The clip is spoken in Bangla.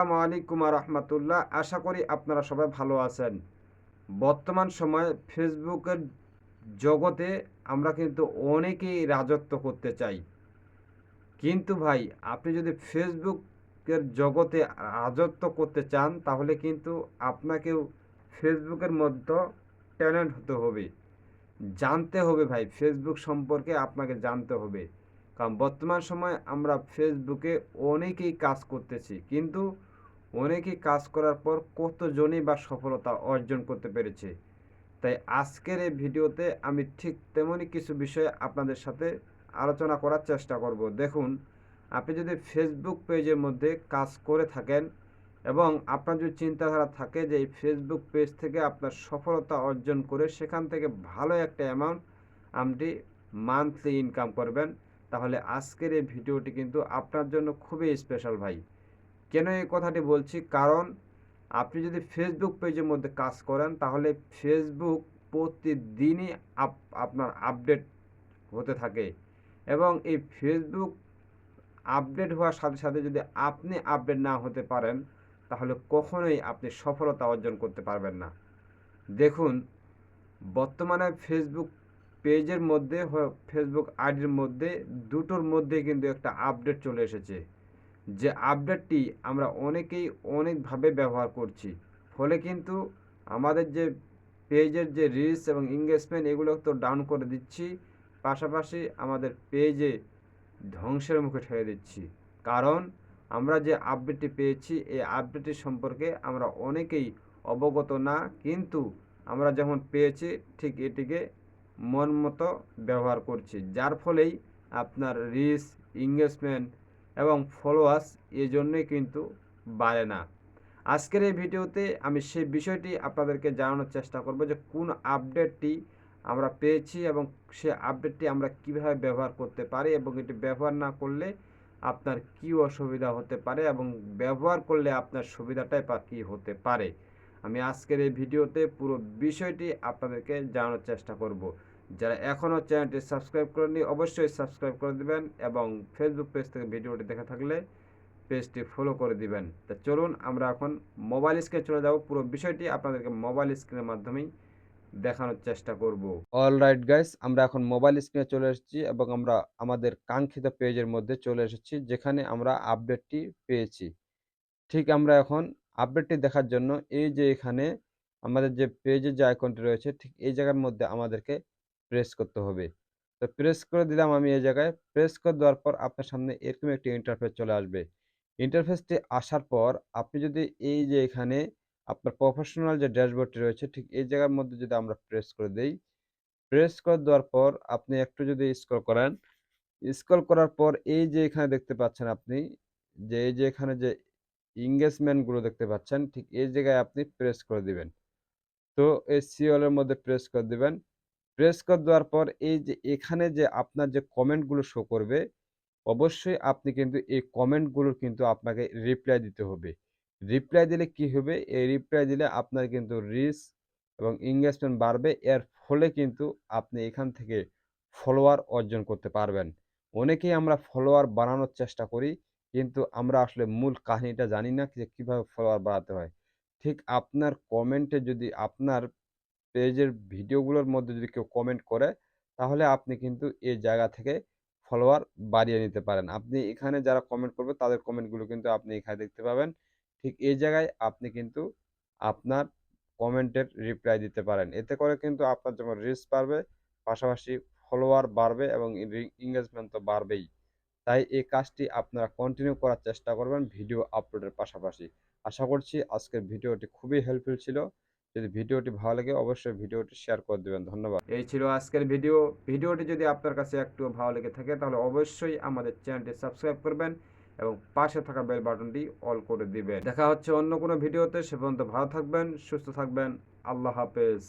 আসসালামু আলাইকুম রহমতুল্লাহ। আশা করি আপনারা সবাই ভালো আছেন। বর্তমান সময়ে ফেসবুকের জগতে আমরা কিন্তু অনেকেই রাজত্ব করতে চাই। কিন্তু ভাই, আপনি যদি ফেসবুকের জগতে রাজত্ব করতে চান, তাহলে কিন্তু আপনাকেও ফেসবুকের মধ্যে ট্যালেন্ট হতে হবে। জানতে হবে ভাই, ফেসবুক সম্পর্কে আপনাকে জানতে হবে। কারণ বর্তমান সময়ে আমরা ফেসবুকে অনেকেই কাজ করতেছি। কিন্তু অনেকেই কাজ করার পর কতজনই বা সফলতা অর্জন করতে পেরেছে। তাই আজকের এই ভিডিওতে আমি ঠিক তেমনই কিছু বিষয়ে আপনাদের সাথে আলোচনা করার চেষ্টা করব। দেখুন, আপনি যদি ফেসবুক পেজের মধ্যে কাজ করে থাকেন এবং আপনার যদি চিন্তাধারা থাকে যে এই ফেসবুক পেজ থেকে আপনার সফলতা অর্জন করে সেখান থেকে ভালো একটা অ্যামাউন্ট আপনি মান্থলি ইনকাম করবেন, তাহলে আজকের এই ভিডিওটি কিন্তু আপনার জন্য খুবই স্পেশাল ভাই। কেন এই কথাটি বলছি? কারণ আপনি যদি ফেসবুক পেজের মধ্যে কাজ করেন, তাহলে ফেসবুক প্রতিদিনই আপ, আপনার আপডেট হতে থাকে। এবং এই ফেসবুক আপডেট হওয়ার সাথে সাথে যদি আপনি আপডেট না হতে পারেন, তাহলে কখনোই আপনি সফলতা অর্জন করতে পারবেন না। দেখুন, বর্তমানে ফেসবুক পেজের মধ্যে ফেসবুক আইডির মধ্যে দুটোর মধ্যে কিন্তু একটা আপডেট চলে এসেছে। যে আপডেটটি আমরা অনেকেই অনেকভাবে ব্যবহার করছি। ফলে কিন্তু আমাদের যে পেজের যে রিলস এবং এঙ্গেজমেন্ট এগুলো তো ডাউন করে দিচ্ছি। পাশাপাশি আমাদের পেজে ধ্বংসের মুখে ঠেলে দিচ্ছি। কারণ আমরা যে আপডেটটি পেয়েছি, এই আপডেটটি সম্পর্কে আমরা অনেকেই অবগত না। কিন্তু আমরা যখন পেয়েছি, ঠিক এটিকে মন মতো ব্যবহার করছি। যার ফলেই আপনার রিস এঙ্গেজমেন্ট এবং ফলোয়ার্স এই জন্যই কিন্তু বাড়ে না। আজকের এই ভিডিওতে আমি সেই বিষয়টি আপনাদেরকে জানানোর চেষ্টা করব যে কোন আপডেটটি আমরা পেয়েছি এবং সে আপডেটটি আমরা কীভাবে ব্যবহার করতে পারি এবং এটি ব্যবহার না করলে আপনার কি অসুবিধা হতে পারে এবং ব্যবহার করলে আপনার সুবিধাটাই বা কী হতে পারে। আমি আজকের এই ভিডিওতে পুরো বিষয়টি আপনাদেরকে জানানোর চেষ্টা করব। যারা এখনও চ্যানেলটি সাবস্ক্রাইব করেননি, অবশ্যই সাবস্ক্রাইব করে দিবেন এবং ফেসবুক পেজ থেকে ভিডিওটি দেখা থাকলে পেজটি ফলো করে দিবেন। তা চলুন, আমরা এখন মোবাইল স্ক্রিনে চলে যাব। পুরো বিষয়টি আপনাদেরকে মোবাইল স্ক্রিনের মাধ্যমেই দেখানোর চেষ্টা করব। অল রাইট গাইস আমরা এখন মোবাইল স্ক্রিনে চলে এসেছি এবং আমরা আমাদের কাঙ্ক্ষিত পেজের মধ্যে চলে এসেছি, যেখানে আমরা আপডেটটি পেয়েছি। ঠিক আমরা এখন আপডেটটি দেখার জন্য এই যে এখানে আমাদের যে পেজের যে আইকনটি রয়েছে, ঠিক এই জায়গার মধ্যে আমাদেরকে প্রেস করতে হবে। তো প্রেস করে দিলাম আমি এই জায়গায়। প্রেস করে দেওয়ার পর আপনার সামনে এরকম একটি ইন্টারফেস চলে আসবে। ইন্টারফেসটি আসার পর আপনি যদি এই যে এখানে আপনার প্রফেশনাল যে ড্যাশবোর্ডটি রয়েছে, ঠিক এই জায়গার মধ্যে যদি আমরা প্রেস করে দেই প্রেস করে দেওয়ার পর আপনি একটু যদি স্ক্রল করেন স্ক্রল করার পর এই যে এখানে দেখতে পাচ্ছেন আপনি, যে এই যে এখানে যে ইংগেজমেন্টগুলো দেখতে পাচ্ছেন, ঠিক এই জায়গায় আপনি প্রেস করে দিবেন। তো এই সিওলের মধ্যে প্রেস করে দিবেন। প্রেস করে দেওয়ার পর এই যে এখানে যে আপনার যে কমেন্টগুলো শো করবে, অবশ্যই আপনি কিন্তু এই কমেন্টগুলোর কিন্তু আপনাকে রিপ্লাই দিতে হবে। রিপ্লাই দিলে কি হবে? এই রিপ্লাই দিলে আপনার কিন্তু রিস্ক এবং এঙ্গেজমেন্ট বাড়বে। এর ফলে কিন্তু আপনি এখান থেকে ফলোয়ার অর্জন করতে পারবেন। অনেকেই আমরা ফলোয়ার বাড়ানোর চেষ্টা করি, কিন্তু আমরা আসলে মূল কাহিনীটা জানি না যে কীভাবে ফলোয়ার বাড়াতে হয়। ঠিক আপনার কমেন্টে যদি আপনার পেজের ভিডিওগুলোর মধ্যে যদি কেউ কমেন্ট করে, তাহলে আপনি কিন্তু এই জায়গা থেকে ফলোয়ার বাড়িয়ে নিতে পারেন। আপনি এখানে যারা কমেন্ট করবে, তাদের কমেন্টগুলো কিন্তু আপনি এখানে দেখতে পাবেন। ঠিক এই জায়গায় আপনি কিন্তু আপনার কমেন্টের রিপ্লাই দিতে পারেন। এতে করে কিন্তু আপনার যেমন রিচ বাড়বে, পাশাপাশি ফলোয়ার বাড়বে এবং এঙ্গেজমেন্ট তো বাড়বেই। তাই এই কাজটি আপনারা কন্টিনিউ করার চেষ্টা করবেন ভিডিও আপলোডের পাশাপাশি। আশা করছি আজকের ভিডিওটি খুবই হেল্পফুল ছিল। যদি ভিডিওটি ভালো লাগে অবশ্যই ভিডিওটি শেয়ার করে দেবেন। ধন্যবাদ। এই ছিল আজকের ভিডিও ভিডিওটি যদি আপনার কাছে একটু ভালো লেগে থাকে, তাহলে অবশ্যই আমাদের চ্যানেলটি সাবস্ক্রাইব করবেন এবং পাশে থাকা বেল বাটনটি অল করে দিবেন। দেখা হচ্ছে অন্য কোনো ভিডিওতে সে পর্যন্ত ভালো থাকবেন, সুস্থ থাকবেন। আল্লাহ হাফেজ।